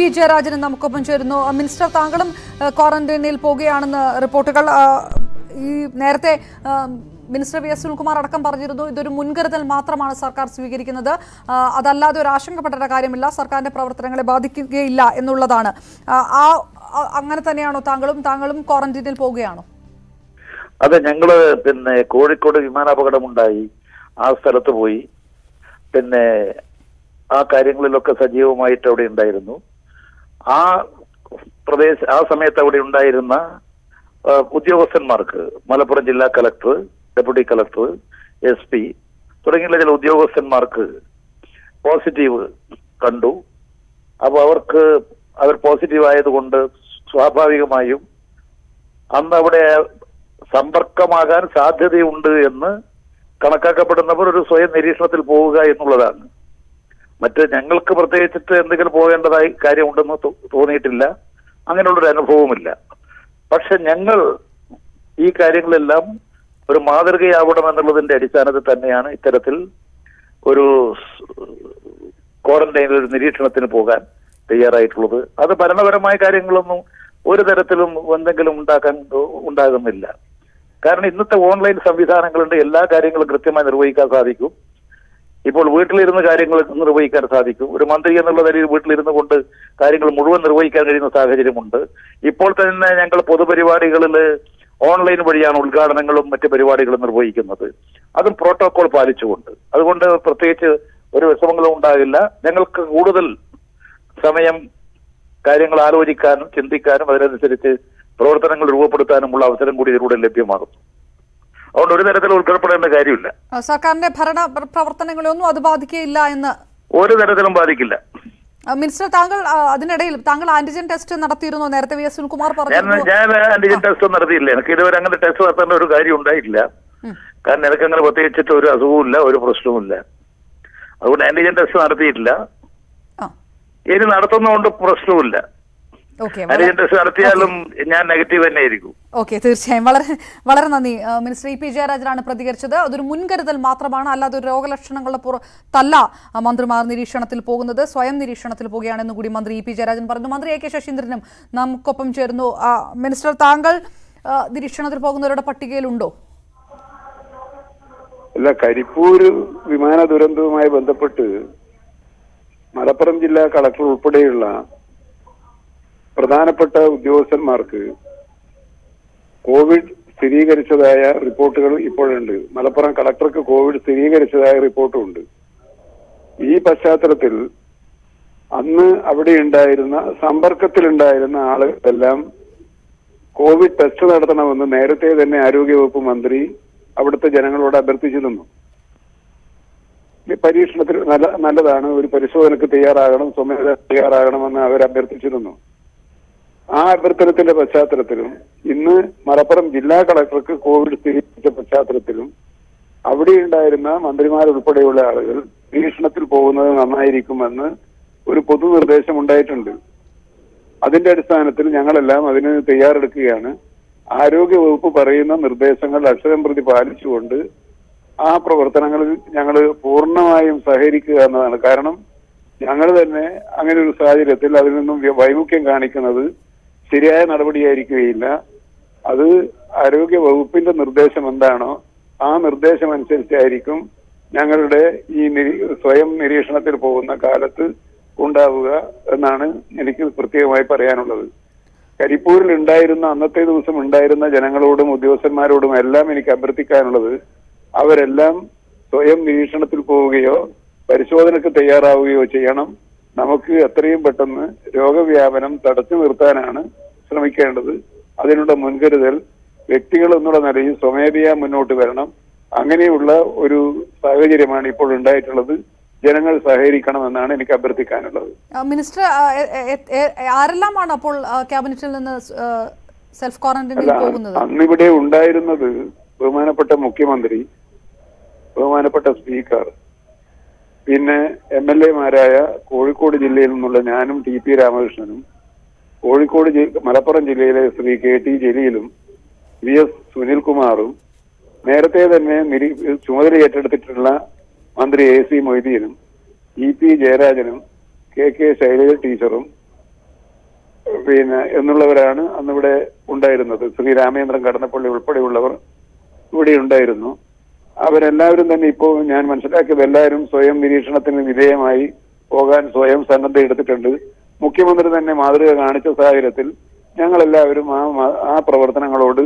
P. ജയരാജന് നമുക്കൊപ്പം ചേരുന്നു. Minister താങ്കളും ക്വാറന്റൈനിൽ പോവുകയാണെന്ന് റിപ്പോർട്ടുകൾ ഈ നേരത്തെ മിനിസ്റ്റർ വി. എസ്. സുനിൽകുമാർ അടക്കം പറഞ്ഞിരുന്നു. ഇതൊരു മുൻകരുതൽ മാത്രമാണ് സർക്കാർ സ്വീകരിക്കുന്നത്. അതല്ലാതെ ഒരു ആശങ്കപ്പെടേണ്ട കാര്യമില്ല. സർക്കാരിന്റെ പ്രവർത്തനങ്ങളെ ബാധിക്കുകയില്ല എന്നുള്ളതാണ്. ആ അങ്ങനെ തന്നെയാണോ താങ്കളും താങ്കളും ക്വാറന്റൈനിൽ പോവുകയാണോ? അതെ ഞങ്ങൾ പിന്നെ കോഴിക്കോട് വിമാനാപകടമുണ്ടായി. ആ സ്ഥലത്ത് പോയി. പിന്നെ ആ കാര്യങ്ങളിലൊക്കെ സജീവമായിട്ട് അവിടെ ഉണ്ടായിരുന്നു. ആ പ്രദേശ ആ സമയത്ത് അവിടെ ഉണ്ടായിരുന്ന ഉദ്യോഗസ്ഥന്മാർക്ക് മലപ്പുറം ജില്ലാ collector deputy collector S P തുടങ്ങിയുള്ള ചില ഉദ്യോഗസ്ഥന്മാർക്ക് പോസിറ്റീവ് കണ്ടു. അപ്പോൾ അവർക്ക് അവർ പോസിറ്റീവ് ആയതുകൊണ്ട് സ്വാഭാവികമായും അന്ന് അവിടെ സമ്പർക്കമാകാൻ സാധ്യതയുണ്ട് എന്ന് കണക്കാക്കപ്പെടുന്നവർ ഒരു സ്വയം നിരീക്ഷണത്തിൽ പോവുക എന്നുള്ളതാണ്. മറ്റ് ഞങ്ങൾക്ക് പ്രത്യേകിച്ചിട്ട് എന്തെങ്കിലും പോകേണ്ടതായി കാര്യമുണ്ടെന്ന് തോന്നിയിട്ടില്ല. അങ്ങനെയുള്ളൊരു അനുഭവമില്ല പക്ഷെ ഞങ്ങൾ ഈ കാര്യങ്ങളെല്ലാം ഒരു മാതൃകയാവണം എന്നുള്ളതിന്റെ അടിസ്ഥാനത്തിൽ തന്നെയാണ് ഇത്തരത്തിൽ ഒരു ക്വാറന്റൈനിൽ ഒരു നിരീക്ഷണത്തിന് പോകാൻ തയ്യാറായിട്ടുള്ളത്. അത് ഭരണപരമായ കാര്യങ്ങളൊന്നും ഒരു തരത്തിലും എന്തെങ്കിലും ഉണ്ടാക്കാൻ ഉണ്ടാകുന്നില്ല. കാരണം ഇന്നത്തെ ഓൺലൈൻ സംവിധാനങ്ങളുണ്ട്. എല്ലാ കാര്യങ്ങളും കൃത്യമായി നിർവഹിക്കാൻ സാധിക്കും. ഇപ്പോൾ വീട്ടിലിരുന്ന് കാര്യങ്ങൾ നിർവഹിക്കാൻ സാധിക്കും. ഒരു മന്ത്രി എന്നുള്ള നിലയിൽ വീട്ടിലിരുന്ന് കൊണ്ട് കാര്യങ്ങൾ മുഴുവൻ നിർവഹിക്കാൻ കഴിയുന്ന സാഹചര്യമുണ്ട്. ഇപ്പോൾ തന്നെ ഞങ്ങൾ പൊതുപരിപാടികളിൽ ഓൺലൈൻ വഴിയാണ് ഉദ്ഘാടനങ്ങളും മറ്റ് പരിപാടികളും നിർവഹിക്കുന്നത്. അതും പ്രോട്ടോകോൾ പാലിച്ചുകൊണ്ട്. അതുകൊണ്ട് പ്രത്യേകിച്ച് ഒരു വിഷമങ്ങളും ഉണ്ടാകില്ല. ഞങ്ങൾക്ക് കൂടുതൽ സമയം കാര്യങ്ങൾ ആലോചിക്കാനും ചിന്തിക്കാനും അതിനനുസരിച്ച് പ്രവർത്തനങ്ങൾ രൂപപ്പെടുത്താനുമുള്ള അവസരം കൂടി ഇതിലൂടെ ലഭ്യമാകും. അതുകൊണ്ട് ഒരു തരത്തിൽ ഉൾക്കൊള്ളപ്പെടേണ്ട കാര്യമില്ല. സർക്കാരിന്റെ ഭരണ പ്രവർത്തനങ്ങളൊന്നും അത് ബാധിക്കില്ല എന്ന്? ഒരു തരത്തിലും ബാധിക്കില്ല. മിനിസ്റ്റർ താങ്കൾ അതിനിടയിൽ താങ്കൾ ആന്റിജൻ ടെസ്റ്റ് നടത്തിയിരുന്നു. നേരത്തെ വി എസ് സുനിൽകുമാർ പറഞ്ഞു ഞാൻ ആന്റിജൻ ടെസ്റ്റ് നടത്തിയില്ല. എനിക്ക് ഇതുവരെ അങ്ങനെ ടെസ്റ്റ് നടത്തേണ്ട ഒരു കാര്യം ഉണ്ടായിട്ടില്ല കാരണം എനിക്ക് അങ്ങനെ പ്രത്യേകിച്ചിട്ട് ഒരു അസുഖവുമില്ല ഒരു പ്രശ്നവുമില്ല. അതുകൊണ്ട് ആന്റിജൻ ടെസ്റ്റ് നടത്തിയിട്ടില്ല. ഇനി നടത്തുന്നതുകൊണ്ട് പ്രശ്നവുമില്ല. ടെസ്റ്റ് നടത്തിയാലും ഞാൻ നെഗറ്റീവ് തന്നെ ആയിരിക്കും. ഓക്കെ തീർച്ചയായും. വളരെ വളരെ നന്ദി. മിനിസ്റ്റർ ഇ പി ജയരാജനാണ് പ്രതികരിച്ചത്. അതൊരു മുൻകരുതൽ മാത്രമാണ്. അല്ലാതെ ഒരു രോഗലക്ഷണങ്ങളുടെ പുറത്തല്ല മന്ത്രിമാർ നിരീക്ഷണത്തിൽ പോകുന്നത് സ്വയം നിരീക്ഷണത്തിൽ പോവുകയാണെന്ന് കൂടി മന്ത്രി ഇ പി ജയരാജൻ പറഞ്ഞു. മന്ത്രി എ കെ ശശീന്ദ്രനും നമുക്കൊപ്പം ചേർന്നു മിനിസ്റ്റർ താങ്കൾ നിരീക്ഷണത്തിൽ പോകുന്നവരുടെ പട്ടികയിലുണ്ടോ? അല്ല കരിപ്പൂർ വിമാന ദുരന്തവുമായി ബന്ധപ്പെട്ട് മലപ്പുറം ജില്ലാ കളക്ടർ ഉൾപ്പെടെയുള്ള പ്രധാനപ്പെട്ട ഉദ്യോഗസ്ഥന്മാർക്ക് കോവിഡ് സ്ഥിരീകരിച്ചതായ റിപ്പോർട്ടുകൾ ഇപ്പോഴുണ്ട്. മലപ്പുറം കളക്ടർക്ക് കോവിഡ് സ്ഥിരീകരിച്ചതായ റിപ്പോർട്ടും ഉണ്ട് ഈ പശ്ചാത്തലത്തിൽ അന്ന് അവിടെ ഉണ്ടായിരുന്ന സമ്പർക്കത്തിലുണ്ടായിരുന്ന ആളുകളെല്ലാം കോവിഡ് ടെസ്റ്റ് നടത്തണമെന്ന് നേരത്തെ തന്നെ ആരോഗ്യവകുപ്പ് മന്ത്രി അവിടുത്തെ ജനങ്ങളോട് അഭ്യർത്ഥിച്ചിരുന്നു. പരീക്ഷണത്തിൽ നല്ല നല്ലതാണ്. ഒരു പരിശോധനക്ക് തയ്യാറാകണം സ്വമേധ തയ്യാറാകണമെന്ന് അവർ അഭ്യർത്ഥിച്ചിരുന്നു. ആ അഭ്യർത്ഥനത്തിന്റെ പശ്ചാത്തലത്തിലും ഇന്ന് മലപ്പുറം ജില്ലാ കളക്ടർക്ക് കോവിഡ് സ്ഥിരീകരിച്ച പശ്ചാത്തലത്തിലും അവിടെ ഉണ്ടായിരുന്ന മന്ത്രിമാരുൾപ്പെടെയുള്ള ആളുകൾ നിരീക്ഷണത്തിൽ പോകുന്നത് നന്നായിരിക്കുമെന്ന് ഒരു പൊതു നിർദ്ദേശം ഉണ്ടായിട്ടുണ്ട്. അതിന്റെ അടിസ്ഥാനത്തിൽ ഞങ്ങളെല്ലാം അതിന് തയ്യാറെടുക്കുകയാണ്. ആരോഗ്യ വകുപ്പ് പറയുന്ന നിർദ്ദേശങ്ങൾ അക്ഷരം പ്രതി പാലിച്ചുകൊണ്ട് ആ പ്രവർത്തനങ്ങളിൽ ഞങ്ങൾ പൂർണമായും സഹകരിക്കുക എന്നതാണ്. കാരണം ഞങ്ങൾ തന്നെ അങ്ങനെ ഒരു സാഹചര്യത്തിൽ അതിൽ നിന്നും വൈമുഖ്യം കാണിക്കുന്നത് ശരിയായ നടപടിയായിരിക്കുകയില്ല. അത് ആരോഗ്യ വകുപ്പിന്റെ നിർദ്ദേശം എന്താണോ ആ നിർദ്ദേശം അനുസരിച്ചായിരിക്കും ഞങ്ങളുടെ ഈ സ്വയം നിരീക്ഷണത്തിൽ പോകുന്ന കാലത്ത് ഉണ്ടാവുക എന്നാണ് എനിക്ക് പ്രത്യേകമായി പറയാനുള്ളത്. കരിപ്പൂരിൽ ഉണ്ടായിരുന്ന അന്നത്തെ ദിവസം ഉണ്ടായിരുന്ന ജനങ്ങളോടും ഉദ്യോഗസ്ഥന്മാരോടും എല്ലാം എനിക്ക് അഭ്യർത്ഥിക്കാനുള്ളത് അവരെല്ലാം സ്വയം നിരീക്ഷണത്തിൽ പോവുകയോ പരിശോധനയ്ക്ക് തയ്യാറാവുകയോ ചെയ്യണം. നമുക്ക് എത്രയും പെട്ടെന്ന് രോഗവ്യാപനം തടച്ചു നിർത്താനാണ് ശ്രമിക്കേണ്ടത് അതിനുള്ള മുൻകരുതൽ വ്യക്തികൾ എന്നുള്ള നിലയിൽ സ്വമേധയാ മുന്നോട്ട് വരണം. അങ്ങനെയുള്ള ഒരു സാഹചര്യമാണ് ഇപ്പോൾ ഉണ്ടായിട്ടുള്ളത്. ജനങ്ങൾ സഹകരിക്കണമെന്നാണ് എനിക്ക് അഭ്യർത്ഥിക്കാനുള്ളത്. മിനിസ്റ്റർ ആരെല്ലാമാണ് അപ്പോൾ ക്യാബിനറ്റിൽ നിന്ന് സെൽഫ് ക്വാറന്റൈനിൽ പോകുന്നത്? അന്നിവിടെ ഉണ്ടായിരുന്നത് ബഹുമാനപ്പെട്ട മുഖ്യമന്ത്രി ബഹുമാനപ്പെട്ട സ്പീക്കർ പിന്നെ എം എൽ എമാരായ കോഴിക്കോട് ജില്ലയിൽ നിന്നുള്ള ഞാനും ടി പി രാമകൃഷ്ണനും കോഴിക്കോട് മലപ്പുറം ജില്ലയിലെ ശ്രീ കെ ടി ജലീലും വി എസ് സുനിൽകുമാറും നേരത്തെ തന്നെ നിരീ ചുമതല ഏറ്റെടുത്തിട്ടുള്ള മന്ത്രി എ സി മൊയ്തീനും ഇ പി ജയരാജനും കെ കെ ശൈലജ ടീച്ചറും പിന്നെ എന്നുള്ളവരാണ് അന്നിവിടെ ഉണ്ടായിരുന്നത്. ശ്രീ രാമേന്ദ്രൻ കടന്നപ്പള്ളി ഉൾപ്പെടെയുള്ളവർ ഇവിടെ ഉണ്ടായിരുന്നു. അവരെല്ലാവരും തന്നെ ഇപ്പോൾ ഞാൻ മനസ്സിലാക്കിയത് എല്ലാവരും സ്വയം നിരീക്ഷണത്തിന് വിധേയമായി പോകാൻ സ്വയം സന്നദ്ധ എടുത്തിട്ടുണ്ട്. മുഖ്യമന്ത്രി തന്നെ മാതൃക കാണിച്ച സാഹചര്യത്തിൽ ഞങ്ങളെല്ലാവരും ആ ആ പ്രവർത്തനങ്ങളോട്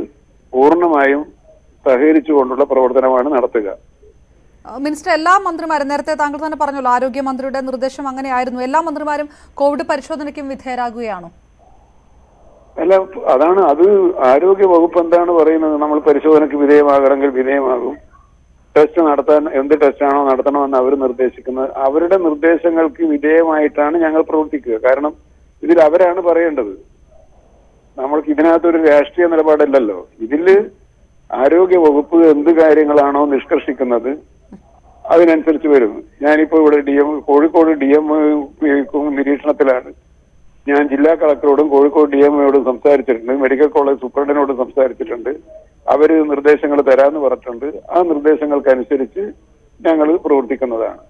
പൂർണമായും സഹകരിച്ചുകൊണ്ടുള്ള പ്രവർത്തനമാണ് നടത്തുക. മിനിസ്റ്റർ എല്ലാ മന്ത്രിമാരും നേരത്തെ താങ്കൾ തന്നെ പറഞ്ഞല്ലോ ആരോഗ്യമന്ത്രിയുടെ നിർദ്ദേശം അങ്ങനെയായിരുന്നു. എല്ലാ മന്ത്രിമാരും കോവിഡ് പരിശോധനയ്ക്കും വിധേയരാകുകയാണോ? അല്ല അതാണ് അത് ആരോഗ്യ വകുപ്പ് എന്താണ് പറയുന്നത്? നമ്മൾ പരിശോധനയ്ക്ക് വിധേയമാകണമെങ്കിൽ വിധേയമാകും. ടെസ്റ്റ് നടത്താൻ എന്ത് ടെസ്റ്റാണോ നടത്തണമെന്ന് അവർ നിർദ്ദേശിക്കുന്നത് അവരുടെ നിർദ്ദേശങ്ങൾക്ക് വിധേയമായിട്ടാണ് ഞങ്ങൾ പ്രവർത്തിക്കുക കാരണം ഇതിൽ അവരാണ് പറയേണ്ടത് നമ്മൾക്ക് ഇതിനകത്തൊരു രാഷ്ട്രീയ നിലപാടല്ലല്ലോ ഇതിൽ ആരോഗ്യ വകുപ്പ് എന്ത് കാര്യങ്ങളാണോ നിഷ്കർഷിക്കുന്നത് അതിനനുസരിച്ച് വരും ഞാനിപ്പോ ഇവിടെ D M Kozhikode D M നിരീക്ഷണത്തിലാണ് ഞാൻ ജില്ലാ കളക്ടറോടും കോഴിക്കോട് ഡി എം ഒയോടും സംസാരിച്ചിട്ടുണ്ട്. മെഡിക്കൽ കോളേജ് സൂപ്രണ്ടിനോടും സംസാരിച്ചിട്ടുണ്ട്. അവർ നിർദ്ദേശങ്ങൾ തരാമെന്ന് പറഞ്ഞിട്ടുണ്ട്. ആ നിർദ്ദേശങ്ങൾക്കനുസരിച്ച് ഞങ്ങൾ പ്രവർത്തിക്കുന്നതാണ്.